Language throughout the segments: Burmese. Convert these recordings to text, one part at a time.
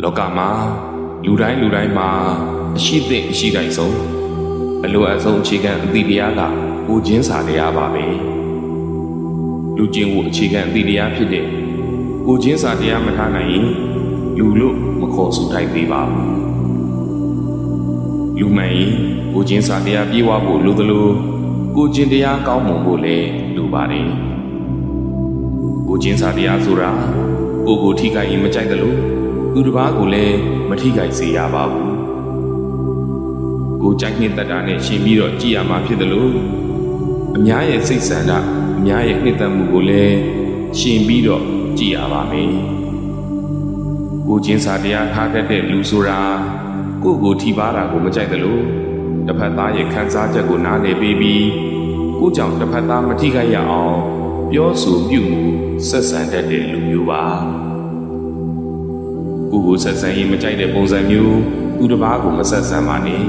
လောကမှာလူတိုင်းလူတိုင်းမှာအရှိသင့်အရှိတိုင်းဆုံးအလိုအဆုံးအခြေခံအသည့်တရားကကိုချင်းစာတရားပါပဲလူချင်းကိုအခြေခံအသည့်တရားဖြစ်တဲ့ကိုချင်းစာတရားမထားနိုင်ရင်လူလို့မခေါ်ဆိုထိုက်သေးပါဘူးလူမှန်ရင်ကိုချင်းစာတရားပြေဝဖို့လိုသလိုကိုချင်းတရားကောင်းမွန်ဖို့လည်းလိုပါတယ်ကိုချင်းစာတရားဆိုတာကိုကိုထိခိုက်ရင်မကြိုက်သလို သူတစ်ပါးကိုလည်းမထိခိုက်စေရပါဘူးကိုကြိုက်နှစ်သက်တာနဲ့ရှင်ပြီးတော့ကြည်ရမှာဖြစ်သလိုအများရဲ့စိတ်ဆန္ဒအများရဲ့နှစ်သက်မှုကိုလည်းရှင်ပြီးတော့ကြည်ရပါမယ်ကိုချင်းစာတရားထားတတ်တဲ့လူဆိုတာကိုကိုထိပါတာကိုမကြိုက်သလိုတစ်ဖက်သားရဲ့ခံစားချက်ကိုနားလည်ပေးပြီးကိုကြောင့်တစ်ဖက်သားမထိခိုက်ရအောင်ပြောဆိုပြုမှုဆက်ဆံတတ်တဲ့လူမျိုးပါ ကိုကိုဆက်ဆံရင်မကြိုက်တဲ့ပုံစံမျိုးသူတစ်ပါးကိုမဆက်ဆံပါနဲ့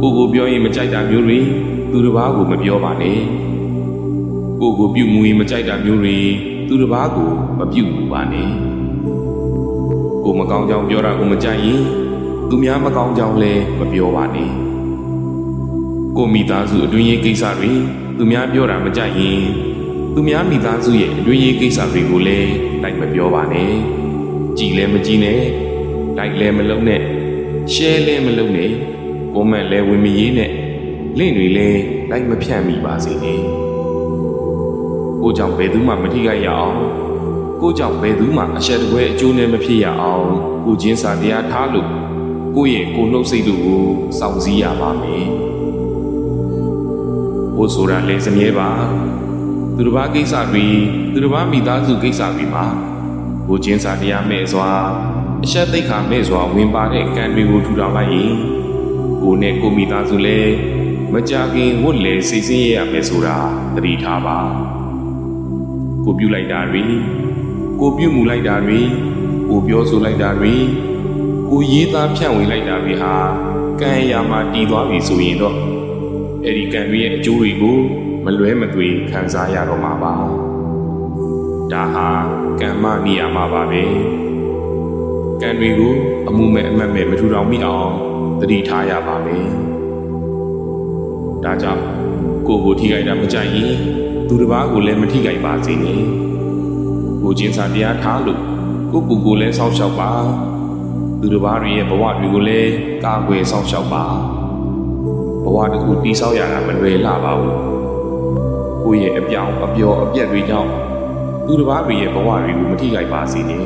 ကိုကိုပြောရင်မကြိုက်တာမျိုးတွေသူတစ်ပါးကိုမပြောပါနဲ့ကိုကိုပြုမှုရင်မကြိုက်တာမျိုးတွေသူတစ်ပါးကိုမပြုဘူးပါနဲ့ကိုမကောင်းကြောင်ပြောတာကိုမကြိုက်ရင်သူများမကောင်းကြောင်လည်းမပြောပါနဲ့ကိုမိသားစုအတွင်းရေးကိစ္စတွေသူများပြောတာမကြိုက်ရင်သူများမိသားစုရဲ့အတွင်းရေးကိစ္စတွေကိုလည်းလိုက်မပြောပါနဲ့ ကြည်လည်းမကြည်နဲ့လိုက်လည်းမလုံးနဲ့ရှဲလည်းမလုံးနဲ့ကိုမန့်လည်းဝင်မရေးနဲ့လင့်တွေလည်းလိုက်မဖြန့်မိပါစေနဲ့ကိုကြောင့်ဘယ်သူမှမထိခိုက်ရအောင်ကိုကြောင့်ဘယ်သူမှအရှက်တပွဲအကျိုးနဲ့မဖြစ်ရအောင်ကိုချင်းစာတရားထားလို့ကိုယ့်ရဲ့ကိုယ်နှုတ်စိတ်တို့ကိုစောင့်စည်းရပါမယ်။ကိုဆိုတာလည်းစမြဲပါသူတစ်ပါးကိစ္စတွေသူတစ်ပါးမိသားစုကိစ္စတွေမှာ ကိုချင်းစာတရားမဲ့စွာအရှက်သိက္ခာမဲ့စွာဝင်ပါတဲ့ကံတွေကိုထူထောင်လိုက်ရင်ကိုနဲ့ကိုမိသားစုလည်းမကြခင်ဝတ်လေစိတ်ဆင်းရရမယ်ဆိုတာသတိထားပါကိုပြုလိုက်တာတွေကိုပြုမှုလိုက်တာတွေကိုပြောဆိုလိုက်တာတွေကိုရေးသားဖြန့်ဝေလိုက်တာတွေဟာကံအရာမှာတည်သွားပြီဆိုရင်တော့အဲ့ဒီကံတွေရဲ့အကျိုးတွေကိုမလွဲမသွေခံစားရတော့မှာပါ ဒါဟာကမ္မနိယာမပါပဲကံတွေကိုအမှုမဲ့အမတ်မဲ့မထူထောင်မိအောင်သတိထားရပါမယ်ဒါကြောင့်ကိုယ်ကိုထိခိုက်တာမကြိုက်ရင်သူတစ်ပါးကိုလည်းမထိခိုက်ပါစေနဲ့ကိုချင်းစာတရားထားလို့ကိုယ့်ကိုယ်ကိုလည်းစောင့်ရှောက်ပါသူတစ်ပါးတွေရဲ့ဘဝတွေကိုလည်းကာကွယ်စောင့်ရှောက်ပါဘဝတစ်ခုတည်ဆောက်ရတာမလွယ်လှပါဘူးကိုယ့်ရဲ့အပြောင်းအပျော်အပြက်တွေကြောင့် သူတစ်ပါးတွေရဲ့ဘဝတွေကိုမထိခိုက်ပါစေနဲ့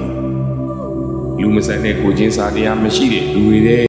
လူမဆန်တဲ့ကိုချင်းစာတရားမရှိတဲ့လူတွေတဲ့